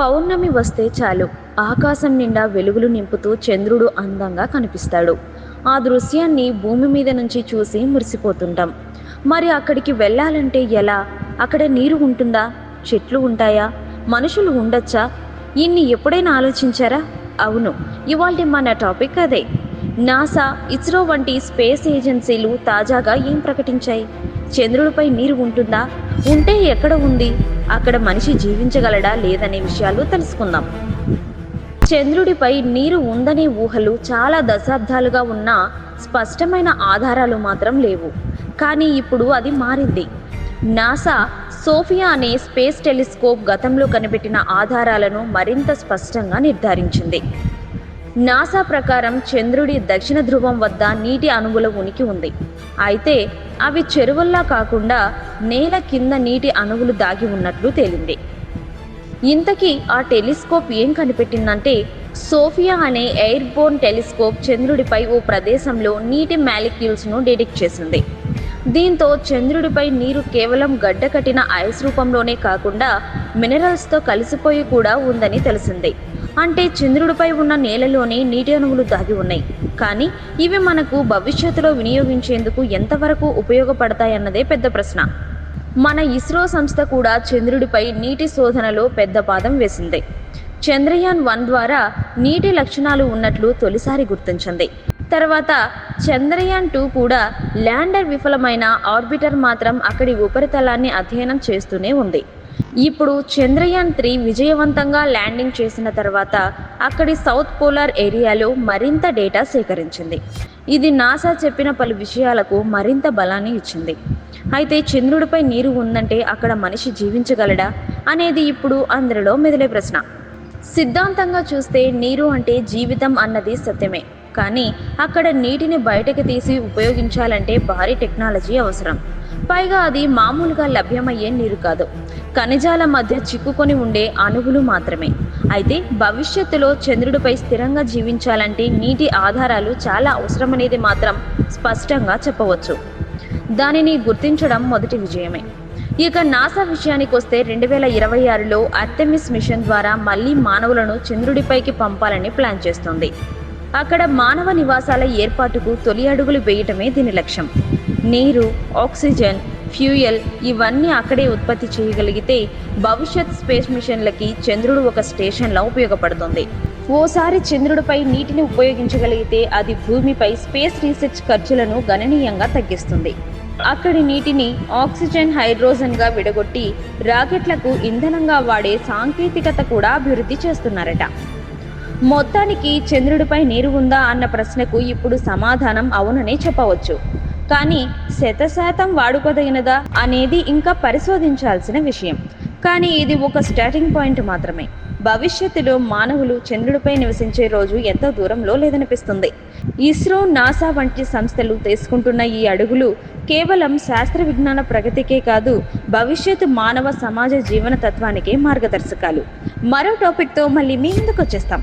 పౌర్ణమి వస్తే చాలు. ఆకాశం నిండా వెలుగులు నింపుతూ చంద్రుడు అందంగా కనిపిస్తాడు. ఆ దృశ్యాన్ని భూమి మీద నుంచి చూసి మురిసిపోతుంటాం. మరి అక్కడికి వెళ్ళాలంటే ఎలా? అక్కడ నీరు ఉంటుందా? చెట్లు ఉంటాయా? మనుషులు ఉండొచ్చా? ఇన్ని ఎప్పుడైనా ఆలోచించారా? అవును. ఇవాళ మన టాపిక్ అదే. నాసా ఇస్రో వంటి స్పేస్ ఏజెన్సీలు తాజాగా ఏం ప్రకటించాయి? చంద్రుడిపై నీరు ఉంటుందా? ఉంటే ఎక్కడ ఉంది? అక్కడ మనిషి జీవించగలడా లేదనే విషయాలు తెలుసుకుందాం. చంద్రుడిపై నీరు ఉందనే ఊహలు చాలా దశాబ్దాలుగా ఉన్న స్పష్టమైన ఆధారాలు మాత్రం లేవు. కానీ ఇప్పుడు అది మారింది. నాసా సోఫియా అనే స్పేస్ టెలిస్కోప్ గతంలో కనిపెట్టిన ఆధారాలను మరింత స్పష్టంగా నిర్ధారించింది. నాసా ప్రకారం చంద్రుడి దక్షిణ ధ్రువం వద్ద నీటి అణువుల ఉనికి ఉంది. అయితే అవి చెరువుల్లా కాకుండా నేల కింద నీటి అణువులు దాగి ఉన్నట్లు తేలింది. ఇంతకీ ఆ టెలిస్కోప్ ఏం కనిపెట్టిందంటే సోఫియా అనే ఎయిర్బోర్న్ టెలిస్కోప్ చంద్రుడిపై ఓ ప్రదేశంలో నీటి మాలిక్యూల్స్ను డిటెక్ట్ చేసింది. దీంతో చంద్రుడిపై నీరు కేవలం గడ్డకట్టిన ఐస్ రూపంలోనే కాకుండా మినరల్స్తో కలిసిపోయి కూడా ఉందని తెలిసింది. అంటే చంద్రుడిపై ఉన్న నేలలోనే నీటి అణువులు దాగి ఉన్నాయి. కానీ ఇవి మనకు భవిష్యత్తులో వినియోగించేందుకు ఎంతవరకు ఉపయోగపడతాయన్నదే పెద్ద ప్రశ్న. మన ఇస్రో సంస్థ కూడా చంద్రుడిపై నీటి శోధనలో పెద్ద పాదం వేసింది. చంద్రయాన్ వన్ ద్వారా నీటి లక్షణాలు ఉన్నట్లు తొలిసారి గుర్తించింది. తర్వాత చంద్రయాన్ టూ కూడా ల్యాండర్ విఫలమైన ఆర్బిటర్ మాత్రం అక్కడి ఉపరితలాన్ని అధ్యయనం చేస్తూనే ఉంది. ఇప్పుడు చంద్రయాన్ త్రీ విజయవంతంగా ల్యాండింగ్ చేసిన తర్వాత అక్కడి సౌత్ పోలార్ ఏరియాలో మరింత డేటా సేకరించింది. ఇది నాసా చెప్పిన పలు విషయాలకు మరింత బలాన్ని ఇచ్చింది. అయితే చంద్రుడిపై నీరు ఉందంటే అక్కడ మనిషి జీవించగలడా? అనేది ఇప్పుడు అందరిలో మెదిలే ప్రశ్న. సిద్ధాంతంగా చూస్తే నీరు అంటే జీవితం అన్నది సత్యమే. కానీ అక్కడ నీటిని బయటకు తీసి ఉపయోగించాలంటే భారీ టెక్నాలజీ అవసరం. పైగా అది మామూలుగా లభ్యమయ్యే నీరు కాదు. ఖనిజాల మధ్య చిక్కుకొని ఉండే అణువులు మాత్రమే. అయితే భవిష్యత్తులో చంద్రుడిపై స్థిరంగా జీవించాలంటే నీటి ఆధారాలు చాలా అవసరమనేది మాత్రం స్పష్టంగా చెప్పవచ్చు. దానిని గుర్తించడం మొదటి విజయమే. ఇక నాసా విషయానికి వస్తే రెండు వేల ఇరవై ఆరులో అర్థమిస్ మిషన్ ద్వారా మళ్ళీ మానవులను చంద్రుడిపైకి పంపాలని ప్లాన్ చేస్తోంది. అక్కడ మానవ నివాసాల ఏర్పాటుకు తొలి అడుగులు వేయటమే దీని లక్ష్యం. నీరు ఆక్సిజన్ ఫ్యూయల్ ఇవన్నీ అక్కడే ఉత్పత్తి చేయగలిగితే భవిష్యత్ స్పేస్ మిషన్లకి చంద్రుడు ఒక స్టేషన్లా ఉపయోగపడుతుంది. ఓసారి చంద్రుడిపై నీటిని ఉపయోగించగలిగితే అది భూమిపై స్పేస్ రీసెర్చ్ ఖర్చులను గణనీయంగా తగ్గిస్తుంది. అక్కడి నీటిని ఆక్సిజన్ హైడ్రోజన్గా విడగొట్టి రాకెట్లకు ఇంధనంగా వాడే సాంకేతికత కూడా అభివృద్ధి చేస్తున్నారట. మొత్తానికి చంద్రుడిపై నీరు ఉందా అన్న ప్రశ్నకు ఇప్పుడు సమాధానం అవుననే చెప్పవచ్చు. కానీ శతశాతం వాడుకోదగినదా అనేది ఇంకా పరిశోధించాల్సిన విషయం. కానీ ఇది ఒక స్టార్టింగ్ పాయింట్ మాత్రమే. భవిష్యత్తులో మానవులు చంద్రుడిపై నివసించే రోజు ఎంత దూరంలో లేదనిపిస్తుంది. ఇస్రో నాసా వంటి సంస్థలు తీసుకుంటున్న ఈ అడుగులు కేవలం శాస్త్ర విజ్ఞాన ప్రగతికే కాదు భవిష్యత్తు మానవ సమాజ జీవన తత్వానికే మార్గదర్శకాలు. మరో టాపిక్తో మళ్ళీ మీ ముందుకు వచ్చేస్తాం